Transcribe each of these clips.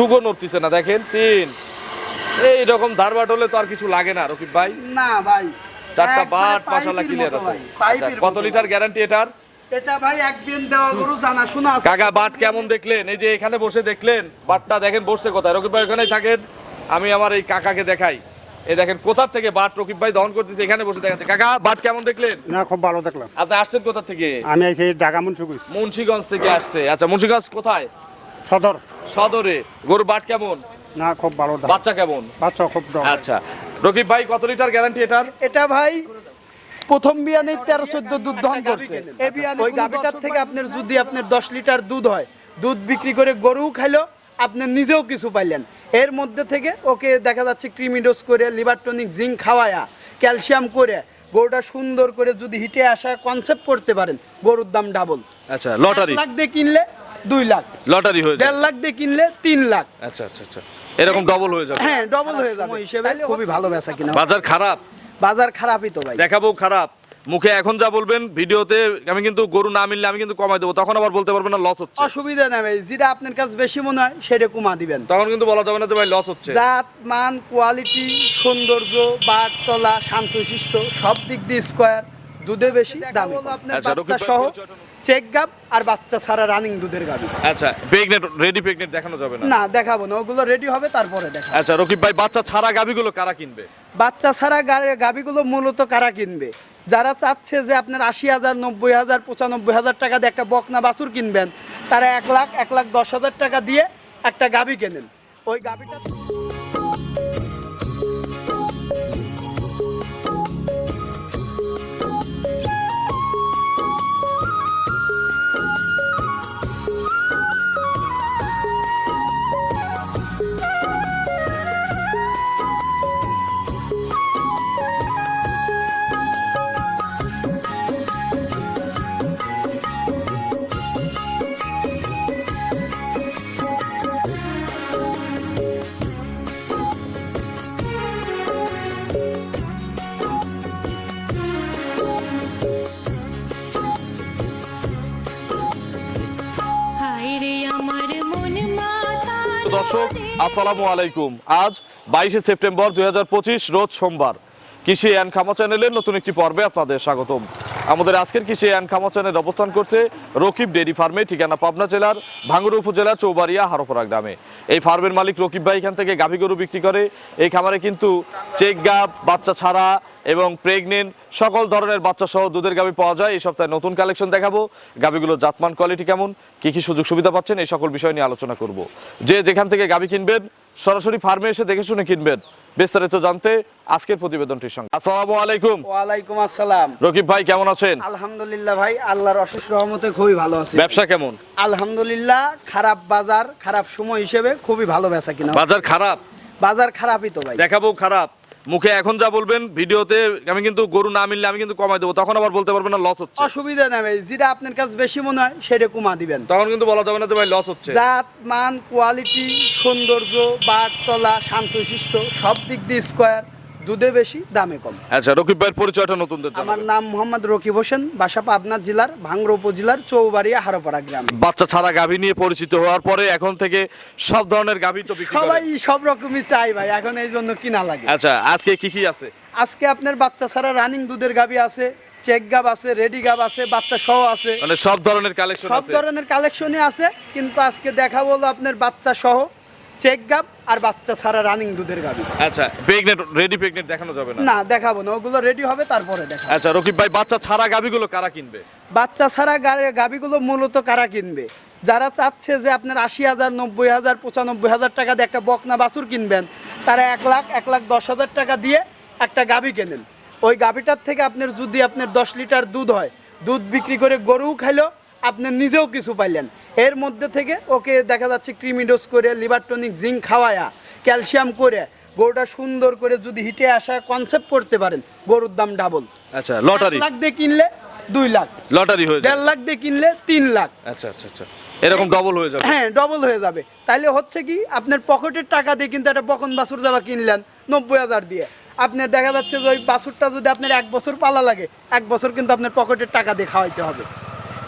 চুগো নড়তিছে না দেখেন তিন। এইরকম ধারবাট হলে তো আর কিছু লাগে না রকিব ভাই। না ভাই চারটা বাট পাইপের ক্লিয়ার আছে। কত লিটার। গ্যারান্টি এটার? এটা ভাই একদিন দেওয়া গরু জানা শোনা আছে। কাকা বাট কেমন দেখলেন? এই যে এখানে বসে দেখলেন বাটটা দেখেন বসছে কোথায়? রকিব ভাই ওখানেই থাকেন। আমি আমার এই কাকাকে দেখাই। এই দেখেন কোথা থেকে বাট রকিব ভাই দহন করতেছে এখানে বসে দেখাচ্ছে। কাকা বাট কেমন দেখলেন? না খুব ভালো দেখলাম। আপনি আসছেন কোথা থেকে? আমি এই ঢাকা মুন্সিগঞ্জ। মুন্সিগঞ্জ থেকে আসছে। আচ্ছা মুন্সিগঞ্জ কোথায়? সদর। সদরে গরুর বাট কেমন? না খুব ভালো বাচ্চা কেমন? বাচ্চা খুব আচ্ছা। রকিব ভাই কত লিটার গ্যারান্টি এটার? এটা ভাই প্রথম বিয়ানে তেরো চোদ্দ দুধ দহন করছে। এই বিয়ানে ওই গাভিটার থেকে আপনার যদি আপনার দশ লিটার দুধ হয় দুধ বিক্রি করে গরুও খাইলো আপনি নিজেও কিছু পাইলেন। এর মধ্যে থেকে ওকে দেখা যাচ্ছে ক্রিমিডোজ করে লিভার টনিক জিঙ্ক খাওয়ায়া ক্যালসিয়াম করে গরুটা সুন্দর করে যদি হিটে আসা কনসেপ্ট করতে পারেন গরুর দাম ডাবল আচ্ছা লটারি। লাখ দিয়ে কিনলে দুই লাখ। লটারি হয়ে দেড় লাখ দিয়ে কিনলে তিন লাখ। আচ্ছা আচ্ছা আচ্ছা। এরকম ডবল হয়ে যাবে। হ্যাঁ ডবল হয়ে যাবে। হিসেবে খুবই ভালো বেচা কিনা। বাজার খারাপ? বাজার খারাপই তো ভাই। দেখাবো খারাপ। মুখে এখন যা বলবেন ভিডিওতে আমি কিন্তু গরু না মিললে আমি কিন্তু কমাই দেবো। তখন আবার বলতে পারবেন না লস হচ্ছে। অসুবিধা নেই ভাই। যেটা আপনার কাছে বেশি মনে হয় সেটা কমা দিবেন। তখন কিন্তু বলা যাবে না যে ভাই লস হচ্ছে। জাত মান কোয়ালিটি সৌন্দর্য বাট তলা শান্তশিষ্ট সব দিক দিয়ে স্কোয়ার দুধে বেশি দামে। আপনার আচ্ছা, বাচ্চা সহ। চেক গাপ আর বাচ্চা ছাড়া রানিং দুধের গাবি। আচ্ছা প্রেগনেন্ট রেডি প্রেগনেন্ট দেখানো যাবে না? না দেখাবো না ওগুলো রেডি হবে তারপরে দেখা আচ্ছা রকিব ভাই বাচ্চা ছাড়া গাবিগুলো কারা কিনবে? বাচ্চা ছাড়া গাবিগুলো মূলত কারা কিনবে? যারা চাচ্ছে যে আপনার আশি হাজার নব্বই হাজার পঁচানব্বই হাজার টাকা দিয়ে একটা বকনা বাছুর কিনবেন তারা এক লাখ এক লাখ দশ হাজার টাকা দিয়ে একটা গাবি কেনেন। ওই গাবিটা আসসালামু আলাইকুম। আজ বাইশে সেপ্টেম্বর দুই রোজ সোমবার। কৃষি অ্যান্ড খামা চ্যানেলের নতুন একটি পর্বে আপনাদের স্বাগতম। আমাদের আজকের কৃষি অ্যান্ড খামা চ্যানেল অবস্থান করছে রকিব ডেরি ফার্মে, ঠিকানা পাবনা জেলার ভাঙ্গুর উপজেলার চৌবাড়িয়া হারোপাড়া গ্রামে। এই ফার্মের মালিক রকিব ভাই এখান থেকে গাভী গরু বিক্রি করে। এই খামারে কিন্তু চেক গাব, বাচ্চা ছাড়া এবং প্রেগনেন্ট সকল ধরনের বাচ্চা সহ দুধের গাভী পাওয়া যায়। এই সপ্তাহে নতুন কালেকশন দেখাবো। গাভীগুলোর জাতমান কোয়ালিটি কেমন? কি কি সুযোগ সুবিধা পাচ্ছেন? এই সকল বিষয় নিয়ে আলোচনা করব। যে যেখান থেকে গাভী কিনবেন সরাসরি ফার্মে এসে দেখে শুনে কিনবেন। বিস্তারিত জানতে আজকের প্রতিবেদনটির সঙ্গে। আসসালামু আলাইকুম। ওয়ালাইকুম আসসালাম। রকিব ভাই কেমন আছেন? আলহামদুলিল্লাহ ভাই আল্লাহর অশেষ রহমতে খুবই ভালো আছে। ব্যবসা কেমন? আলহামদুলিল্লাহ খারাপ বাজার খারাপ সময় হিসেবে খুবই ভালো বেচা কিনা। বাজার খারাপ? বাজার খারাপই তো ভাই। দেখাবো খারাপ। মুখে এখন যা বলবেন ভিডিওতে আমি কিন্তু গরু না মিললে আমি কিন্তু কমাই দেবো। তখন আবার বলতে পারবেন না লস হচ্ছে। অসুবিধা নেই যেটা আপনার কাছে বেশি মনে হয় সেটা কমা দিবেন। তখন কিন্তু বলা যাবে না যে ভাই লস হচ্ছে। জাত মান কোয়ালিটি সৌন্দর্য বাঘতলা শান্তশিষ্ট সব দিক দিয়ে স্কোয়ার দুধে বেশি দামে কম। আচ্ছা রকিব ভাইয়ের পরিচয়টা নতুনদের আমার নাম মোহাম্মদ রকিব হোসেন বাসা পাবনা জেলার ভাঙ্গর উপজেলার চৌবাড়িয়া হারোপাড়া গ্রাম। বাচ্চা ছাড়া গাভী নিয়ে পরিচিত হওয়ার পরে এখন থেকে সব ধরনের গাভী তো বিক্রি সবাই সব রকমই চাই ভাই এখন এই জন্য কিনা লাগে। আচ্ছা আজকে কি কি আছে? আজকে আপনার বাচ্চা ছাড়া রানিং দুধের গাবি আছে চেক গাব আছে রেডি গাব আছে বাচ্চা সহ আছে। মানে সব ধরনের কালেকশন সব ধরনের কালেকশনই আছে কিন্তু আজকে দেখা বলো আপনার বাচ্চা সহ। চেক গাব আর বাচ্চা ছাড়া রানিং দুধের গাবি। আচ্ছা প্রেগনেন্ট রেডি প্রেগনেন্ট দেখানো যাবে না? না দেখাবো না ওগুলো রেডি হবে তারপরে দেখা আচ্ছা রকিব ভাই বাচ্চা ছাড়া গাভীগুলো কারা কিনবে? বাচ্চা ছাড়া গাবিগুলো মূলত কারা কিনবে? যারা চাচ্ছে যে আপনার আশি হাজার নব্বই হাজার পঁচানব্বই হাজার টাকা দিয়ে একটা বকনা বাছুর কিনবেন তারা এক লাখ এক লাখ দশ হাজার টাকা দিয়ে একটা গাবি কেনেন। ওই গাবিটার থেকে আপনার যদি আপনার দশ লিটার দুধ হয় দুধ বিক্রি করে গরুও খাইলো আপনি নিজেও কিছু পাইলেন। এর মধ্যে থেকে ওকে দেখা যাচ্ছে ক্রিমিডোজ করে লিভার টনিক জিঙ্ক খাওয়ায়া ক্যালসিয়াম করে গরুটা সুন্দর করে যদি হিটে আসা কনসেপ্ট করতে পারেন গরুর দাম ডাবল আচ্ছা লটারি লাখ দিয়ে কিনলে দুই লাখ। লটারি হয়ে দেড় লাখ দিয়ে কিনলে তিন লাখ। আচ্ছা আচ্ছা আচ্ছা। এরকম ডবল হয়ে যাবে। হ্যাঁ ডবল হয়ে যাবে। তাইলে হচ্ছে কি আপনার পকেটের টাকা দিয়ে কিন্তু একটা বকন বাছুর যাবা কিনলেন নব্বই হাজার দিয়ে। আপনার দেখা যাচ্ছে যে ওই বাছুরটা যদি আপনার এক বছর পালা লাগে এক বছর কিন্তু আপনার পকেটের টাকা দিয়ে খাওয়াইতে হবে।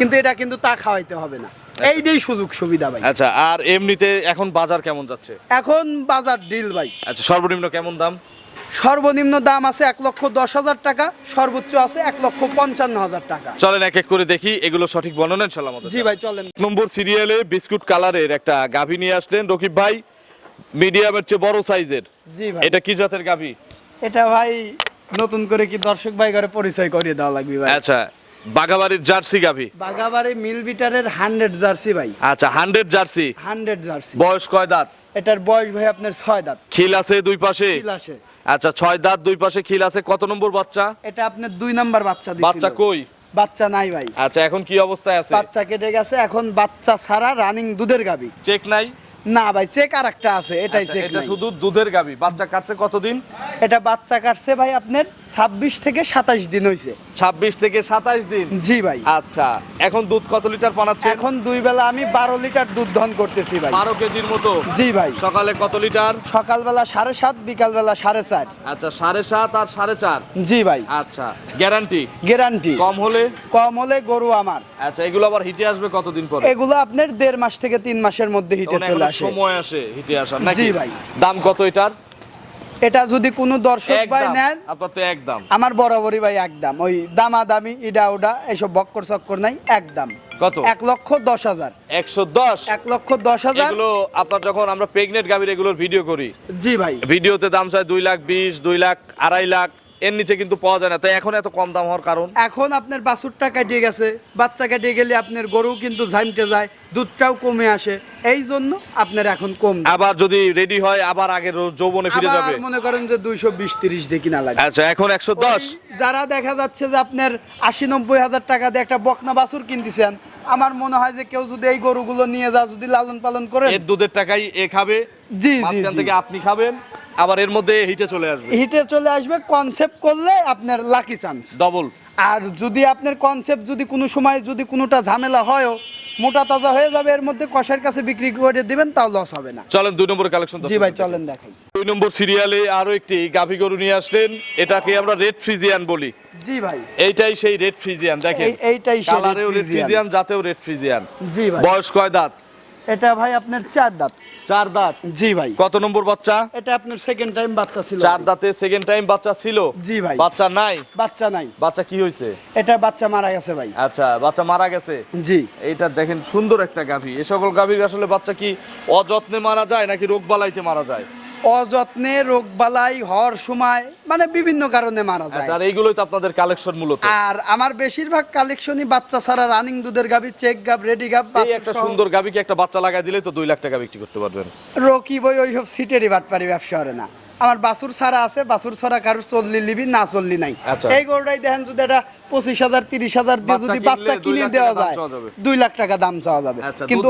কিন্তু এটা কিন্তু তা খাওয়াইতে হবে না। এইটাই সুযোগ সুবিধা ভাই। আচ্ছা আর এমনিতে এখন বাজার কেমন যাচ্ছে? এখন বাজার ডিল ভাই। আচ্ছা সর্বনিম্ন কেমন দাম? সর্বনিম্ন দাম আছে এক লক্ষ দশ হাজার টাকা সর্বোচ্চ আছে এক লক্ষ পঞ্চান্ন হাজার টাকা। চলেন এক এক করে দেখি এগুলো সঠিক বর্ণনা ইনশাল্লাহ জি ভাই চলেন। নম্বর সিরিয়ালে বিস্কুট কালারের একটা গাভী নিয়ে আসলেন রকিব ভাই মিডিয়ামের চেয়ে বড় সাইজের। জি ভাই। এটা কি জাতের গাভী? এটা ভাই নতুন করে কি দর্শক ভাই ঘরে পরিচয় করিয়ে দেওয়া লাগবে ভাই। আচ্ছা বাগাবাড়ির জার্সি গাভী? বাগাবাড়ি মিল বিটারের হান্ড্রেড জার্সি ভাই। আচ্ছা হান্ড্রেড জার্সি? Hundred jersey. বয়স কয় দাঁত? এটার বয়স ভাই আপনার ছয় দাঁত। খিল আছে দুই পাশে? খিল আসে আচ্ছা ছয় দাঁত দুই পাশে খিল আছে কত নম্বর বাচ্চা? এটা আপনার দুই নাম্বার বাচ্চা দিছিল। বাচ্চা কই? বাচ্চা নাই ভাই। আচ্ছা এখন কি অবস্থায় আছে? বাচ্চা কেটে গেছে এখন বাচ্চা ছাড়া রানিং দুধের গাবি চেক নাই? না ভাই চেক আর একটা আছে এটাই আচ্ছা, চেক এটা শুধু দুধের গাবি বাচ্চা কাটছে কতদিন? এটা বাচ্চা কাটছে ভাই আপনার ছাব্বিশ থেকে সাতাশ দিন হয়েছে ছাব্বিশ থেকে সাতাইশ দিন? জি ভাই। আচ্ছা এখন দুধ কত লিটার পানাচ্ছে এখন দুই বেলা আমি বারো লিটার দুধ দহন করতেছি ভাই। বারো কেজির মতো? জি ভাই। সকালে কত লিটার? সকালবেলা সাড়ে সাত বিকালবেলা সাড়ে চার। আচ্ছা সাড়ে সাত আর সাড়ে চার? জি ভাই। আচ্ছা গ্যারান্টি? গ্যারান্টি। কম হলে? কম হলে গরু আমার। আচ্ছা এগুলো আবার হিটে আসবে কতদিন পরে? এগুলো আপনার দেড় মাস থেকে তিন মাসের মধ্যে হিটে চলে আসে। সময় আসে হিটে আসার জি ভাই। দাম কত এটার? এটা যদি কোনো দর্শক ভাই নেন আপনার তো একদম আমার বরাবরই ভাই একদম ওই দামা দামি ইডা উডা এসব বক্কর চক্কর নাই একদম কত? এক লক্ষ দশ হাজার। একশো দশ? এক লক্ষ দশ হাজার। এগুলো আপনার যখন আমরা প্রেগনেন্ট গাভীর এগুলোর ভিডিও করি। জি ভাই। ভিডিওতে দাম চাই দুই লাখ বিশ দুই লাখ আড়াই লাখ। এর নিচে কিন্তু পাওয়া যায় না। তাই এখন এত কম দাম হওয়ার কারণ? এখন আপনার বাছুরটা কাটিয়ে গেছে বাচ্চা কাটিয়ে গেলে আপনার গরু কিন্তু ঝামটে যায় দুধটাও কমে আসে এই জন্য আপনার এখন কম আবার যদি রেডি হয় আবার আগের যৌবনে ফিরে যাবে? মনে করেন যে দুইশো বিশ তিরিশ দিয়ে কিনা লাগে। আচ্ছা এখন একশো দশ? যারা দেখা যাচ্ছে যে আপনার আশি নব্বই হাজার টাকা দিয়ে একটা বকনা বাছুর কিনতেছেন আমার মনে হয় যে কেউ যদি এই গরুগুলো নিয়ে যা যদি লালন পালন করে এর দুধের টাকাই এ খাবে জি জি জি। থেকে আপনি খাবেন। আবার এর মধ্যে হিটে চলে আসবে। হিটে চলে আসবে কনসেপ্ট করলে আপনার লাকি চান্স ডবল আর যদি আপনার কনসেপ্ট যদি কোনো সময় যদি কোনোটা ঝামেলা হয়ও মোটা তাজা হয়ে যাবে এর মধ্যে কষার কাছে বিক্রি করে দিবেন তাও লস হবে না। চলেন দুই নম্বর কালেকশন জি ভাই চলেন দেখাই। দুই নম্বর সিরিয়ালে আরও একটি গাভী গরু নিয়ে আসলেন। এটাকে আমরা রেড ফ্রিজিয়ান বলি। জি ভাই। এইটাই সেই রেড ফ্রিজিয়ান দেখেন। এইটাই সেই রেড। ফ্রিজিয়ান জাতেও রেড ফ্রিজিয়ান জি ভাই। বয়স কয় দাঁত? এটা ভাই আপনার চার দাঁত। চার দাঁত? জি ভাই। কত নম্বর বাচ্চা? এটা আপনার সেকেন্ড টাইম বাচ্চা ছিল। চার দাঁতে সেকেন্ড টাইম বাচ্চা ছিল? জি ভাই। বাচ্চা নাই? বাচ্চা নাই। বাচ্চা কি হয়েছে এটা বাচ্চা মারা গেছে ভাই। আচ্ছা বাচ্চা মারা গেছে? জি। এটা দেখেন সুন্দর একটা গাভী। এ সকল গাভীর আসলে বাচ্চা কি অযত্নে মারা যায় নাকি রোগ বালাইতে মারা যায়? অযত্নে রোগ বালাই হওয়ার সময় মানে বিভিন্ন কারণে মারা যায়। আচ্ছা আর এইগুলোই তো আপনাদের কালেকশন মূলত। আর আমার বেশিরভাগ কালেকশনই বাচ্চা ছাড়া রানিং দুধের গাবি চেক গাব রেডি গাব এই একটা সুন্দর গাভীকে একটা বাচ্চা লাগাই দিলে তো দুই লাখ টাকা বিক্রি করতে পারবেন। রকি বই ওইসব সিটেরই বাটপারি ব্যবসা করে না। আমার বাছুর ছাড়া আছে বাছুর ছাড়া কারোর চল্লি লিবি না চল্লি নাই। আচ্ছা। এই গরুটাই দেখেন যদি এটা পঁচিশ হাজার তিরিশ হাজার দিয়ে যদি বাচ্চা কিনে দেওয়া যায় দুই লাখ টাকা দাম চাওয়া যাবে। আচ্ছা, কিন্তু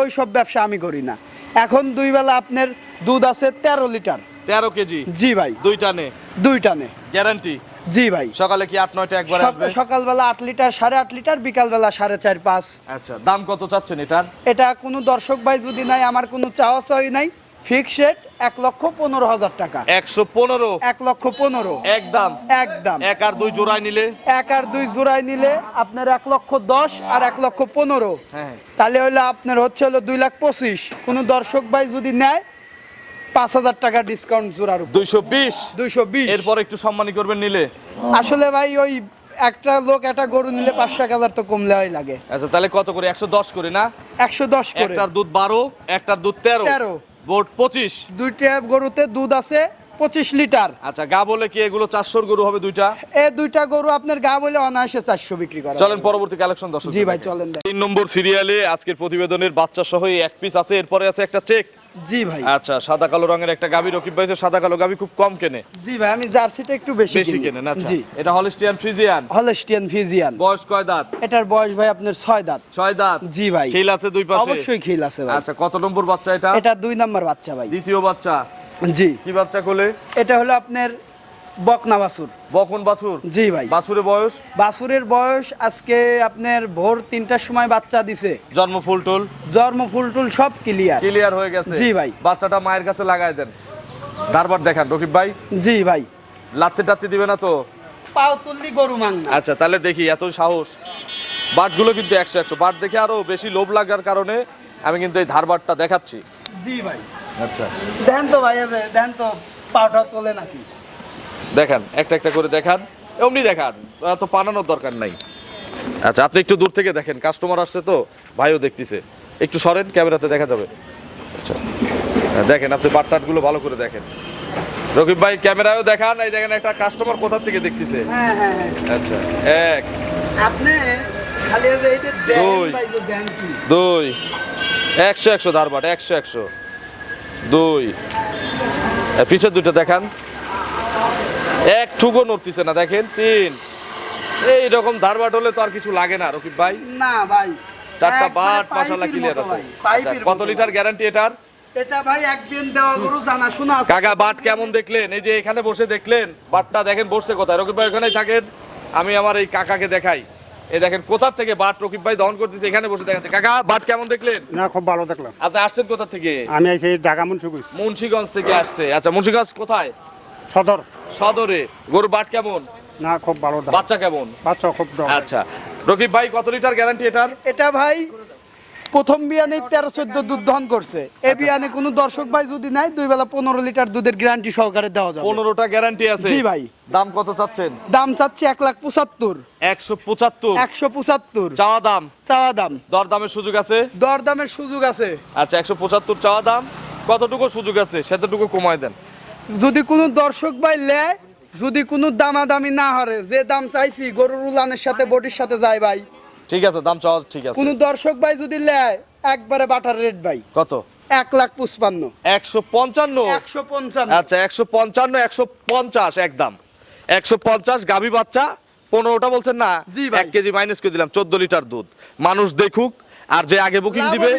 ওই- সব ব্যবসা আমি করি না। এখন দুই বেলা আপনার দুধ আছে তেরো লিটার। তেরো কেজি? জি ভাই। দুই টানে? দুই টানে। গ্যারান্টি? জি ভাই। সকালে কি আট নয়টা একবার সকালবেলা আট লিটার সাড়ে আট লিটার বিকালবেলা সাড়ে চার পাঁচ। আচ্ছা দাম কত চাচ্ছেন এটার? এটা কোনো দর্শক ভাই যদি নাই আমার কোনো চাওয়া চাওয়ি নাই। ফিক্স রেট এক লক্ষ পনেরো হাজার টাকা। একশো পনেরো? এক লক্ষ পনেরো। একদম। একদম। এক আর দুই জোড়ায় নিলে? এক আর দুই জোড়ায় নিলে আপনার এক লক্ষ দশ আর এক লক্ষ পনেরো। হ্যাঁ। তাহলে হইলে আপনার হচ্ছে হলো দুই লাখ পঁচিশ। কোনো দর্শক ভাই যদি নেয় পাঁচ হাজার টাকা ডিসকাউন্ট জোড়ার দুইশো বিশ? দুইশো বিশ। এরপর একটু সম্মানী করবেন নিলে। আসলে ভাই ওই একটা লোক একটা গরু নিলে পাঁচশো এক হাজার তো কমলে হয় লাগে। আচ্ছা তাহলে কত করে? একশো দশ করে না? একশো দশ করে। একটার দুধ বারো একটার দুধ তেরো। তেরো। বোর্ড পঁচিশ। দুইটা গরুতে দুধ আছে পঁচিশ লিটার। আচ্ছা গা বলে কি এগুলো চারশোর গরু হবে দুইটা? এ দুইটা গরু আপনার গা বলে অনায়াসে চারশো বিক্রি করা চলেন পরবর্তী কালেকশন দর্শক জি ভাই চলেন তিন নম্বর সিরিয়ালে আজকের প্রতিবেদনের বাচ্চা সহ এক পিস আছে এরপরে আছে একটা চেক জি ভাই। আচ্ছা সাদা কালো রঙের একটা গাবি রকিব ভাই তো সাদা কালো গাবি খুব কম কেনে। জি ভাই আমি জার্সিটা একটু বেশি বেশি কিনি। কেনেন আচ্ছা। এটা হলিস্টিয়ান ফ্রিজিয়ান? হলস্টিয়ান ফিজিয়ান বয়স কয় দাঁত? এটার বয়স ভাই আপনার ছয় দাঁত। ছয় দাঁত? জি ভাই। খিল আছে দুই পাশে? অবশ্যই খিল আছে ভাই। আচ্ছা কত নম্বর বাচ্চা এটা? এটা দুই নম্বর বাচ্চা ভাই। দ্বিতীয় বাচ্চা? জি। কি বাচ্চা কোলে? এটা হলো আপনার বকনা বাছুর বকন বাছুর? জি ভাই। বাছুরের বয়স? বাছুরের বয়স আজকে আপনার ভোর তিনটার সময় বাচ্চা দিছে। জন্ম ফুল টুল? জন্ম ফুল টুল সব ক্লিয়ার ক্লিয়ার হয়ে গেছে। জি ভাই। বাচ্চাটা মায়ের কাছে লাগাই দেন। ধারবার দেখান রকিব ভাই। জি ভাই। লাত্তে টাত্তে দিবে না তো? পাও তুললি গরু মাংনা আচ্ছা তাহলে দেখি এত সাহস। বাটগুলো কিন্তু একশো একশো। বাট দেখে আরও বেশি লোভ লাগার কারণে আমি কিন্তু এই ধারবাটটা দেখাচ্ছি। জি ভাই। আচ্ছা। দেন তো ভাই দেন তো পাউডার তোলে নাকি। দেখান একটা একটা করে দেখান এমনি দেখান তো পানানোর দরকার নাই। আচ্ছা আপনি একটু দূর থেকে দেখেন কাস্টমার আসছে তো ভাইও দেখতেছে। একটু সরেন ক্যামেরাতে দেখা যাবে। আচ্ছা দেখেন আপনি বাটটাটগুলো ভালো করে দেখেন। রকিব ভাই ক্যামেরায়ও দেখান এই দেখেন একটা কাস্টমার কোথা থেকে দেখতেছে। হ্যাঁ হ্যাঁ হ্যাঁ। আচ্ছা এক। আপনি খালি দুই। দুই। একশো একশো ধারবাট একশো একশো। দুই। পিছের দুটো দেখান। এক টুকো নড়তিছে না দেখেন তিন। এই রকম ধারবাট হলে তো আর কিছু লাগে না রকিব ভাই। না ভাই। চারটা বাট পাইপের মশালা ক্লিয়ার আছে। আচ্ছা, কত লিটার গ্যারান্টি এটার? এটা ভাই একদিন দেওয়া গরু জানা শোনা আছে। কাকা বাট কেমন দেখলেন? এই যে এখানে বসে দেখলেন বাটটা দেখেন বসছে কোথায়? রকিব ভাই ওখানেই থাকেন। আমি আমার এই কাকাকে দেখাই। এই দেখেন কোথা থেকে বাট রকিব ভাই দহন করতেছে এখানে বসে দেখাচ্ছে। কাকা বাট কেমন দেখলেন? না খুব ভালো দেখলাম। আপনি আসছেন কোথা থেকে? আমি এই ঢাকা মুন্সি কইছি মুন্সিগঞ্জ থেকে আসছে। আচ্ছা মুন্সিগঞ্জ কোথায়? সদর। সদরে। গরু বাট কেমন? না খুব ভালো দাম। বাচ্চা কেমন? বাচ্চা খুব দাম। আচ্ছা। রকিব ভাই কত লিটার গ্যারান্টি এটার? এটা ভাই প্রথম বিয়ানে তেরো চোদ্দ দুধ দহন করছে। এ বিয়ানে কোনো দর্শক ভাই যদি নাই দুই বেলা পনেরো লিটার দুধের গ্যারান্টি সহকারে দেওয়া যাবে। পনেরোটা গ্যারান্টি আছে। জি ভাই। দাম কত চাচ্ছেন? দাম চাচ্ছি এক লাখ পঁচাত্তর। একশো পঁচাত্তর। একশো পঁচাত্তর। চাওয়া দাম? চাওয়া দাম। দর দামের সুযোগ আছে? দর দামের সুযোগ আছে। আচ্ছা একশো পঁচাত্তর চাওয়া দাম। কতটুকু সুযোগ আছে? সেতটুকু কমায় দেন। যদি কোনো দর্শক ভাই লেয় যদি কোনো দামাদামি না হরে যে দাম চাইছি গরুর উলানের সাথে বডির সাথে যায় ভাই। ঠিক আছে দাম চাওয়া ঠিক আছে। কোনো দর্শক ভাই যদি লেয় একবারে বাটার রেট ভাই। কত? এক লাখ পুষ্পান্ন একশো পঞ্চান্ন? একশো পঞ্চান্ন। আচ্ছা একশো পঞ্চান্ন একশো পঞ্চাশ একদম। একশো পঞ্চাশ গাভী বাচ্চা পনেরোটা বলছেন না? জি ভাই। এক কেজি মাইনাস করে দিলাম চোদ্দ লিটার দুধ। মানুষ দেখুক আর যে আগে বুকিং দিবে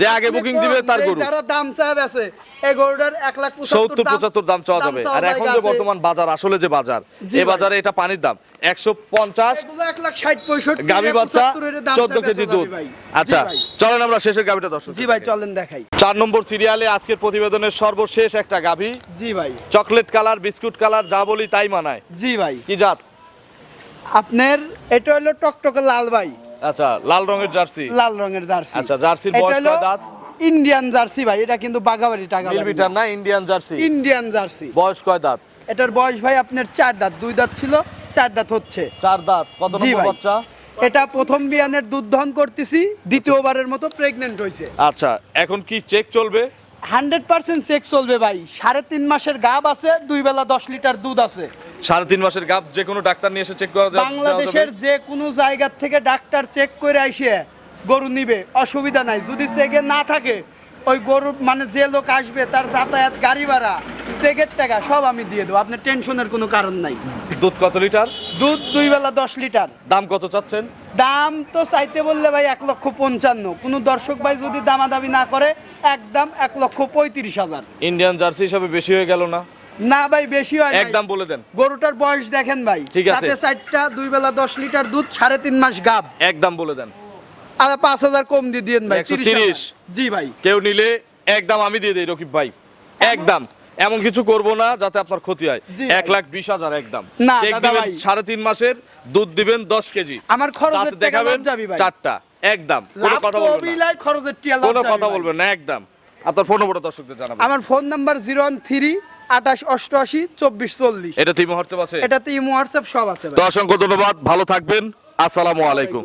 যে আগে বুকিং দিবে তার গরু। যারা দাম চায় আছে এই গরুটার এক লাখ সত্তর পঁচাত্তর দাম চাওয়া যাবে। আর এখন যে বর্তমান বাজার আসলে যে বাজার এই বাজারে এটা পানির দাম। একশো পঞ্চাশ এগুলো এক লাখ ষাট পঁয়ষট্টি গাভী বাচ্চা চোদ্দ কেজি দুধ। আচ্ছা চলেন আমরা শেষের গাভীটা দর্শক জি ভাই চলেন দেখাই। চার নম্বর সিরিয়ালে আজকের প্রতিবেদনের সর্বশেষ একটা গাভী। জি ভাই। চকলেট কালার বিস্কুট কালার যা বলি তাই মানায়। জি ভাই। কি জাত? আপনার এটা হলো টকটকে লাল ভাই। আচ্ছা লাল রঙের জার্সি? লাল রঙের জার্সি। আচ্ছা, জার্সির বয়স হলো কয় দাঁত? ইন্ডিয়ান জার্সি ভাই এটা কিন্তু বাগাবাড়ি টাকা না ইন্ডিয়ান জার্সি? Indian jersey. বয়স কয় দাঁত? এটার বয়স ভাই আপনার চার দাঁত দুই দাঁত ছিল চার দাঁত হচ্ছে। চার দাঁত কত নম্বর বাচ্চা? এটা প্রথম বিয়ানের দুধ দহন করতেছি দ্বিতীয়বারের মতো প্রেগনেন্ট হয়েছে আচ্ছা এখন কি চেক চলবে? হান্ড্রেড পার্সেন্ট চেক চলবে ভাই। সাড়ে তিন মাসের গাব আছে দুই বেলা দশ লিটার দুধ আছে। সাড়ে তিন মাসের গাব যে কোনো ডাক্তার নিয়ে এসে চেক করা যাবে বাংলাদেশের যে কোনো জায়গার থেকে ডাক্তার চেক করে আইসে গরু নিবে অসুবিধা নাই। যদি চেকে না থাকে ওই গরু মানে যে লোক আসবে তার যাতায়াত গাড়ি ভাড়া চেকের টাকা সব আমি দিয়ে দেবো। আপনার টেনশনের কোনো কারণ নাই। দুধ কত লিটার? দুধ দুই বেলা দশ লিটার। দাম কত চাচ্ছেন? দাম তো চাইতে বললে ভাই এক লক্ষ পঞ্চান্ন। কোনো দর্শক ভাই যদি দামাদামি না করে একদম এক লক্ষ পঁয়ত্রিশ হাজার। ইন্ডিয়ান জার্সি হিসাবে বেশি হয়ে গেল না? না ভাই বেশি হয় একদম বলে দেন। গরুটার বয়স দেখেন ভাই। ঠিক আছে। তাতে চারটা দুই বেলা দশ লিটার দুধ সাড়ে তিন মাস গাব। একদম বলে দেন। আর পাঁচ হাজার কম দিয়ে দিন ভাই 130 30 জি ভাই। কেউ নিলে একদম আমি দিয়ে দিই রকিব ভাই। একদম। এমন কিছু করব না যাতে আপনার ক্ষতি হয়। এক লাখ বিশ হাজার একদম। সাড়ে তিন মাসের দুধ দিবেন দশ কেজি। আমার টাকা দেখাবেন চারটা একদম। কোনো কথা বলবেন না। কোনো কথা বলবেন একদম। আপনার ফোন নম্বরটা দর্শকদের জানাবেন। আমার phone number zero one three আঠাশ অষ্টআশি চব্বিশ চল্লিশ। এটা তিন মুহূর্তে আছে? এটাতে ইমো হোয়াটসঅ্যাপ সব আছে তো অসংখ্য ধন্যবাদ ভালো থাকবেন। আসসালামু আলাইকুম।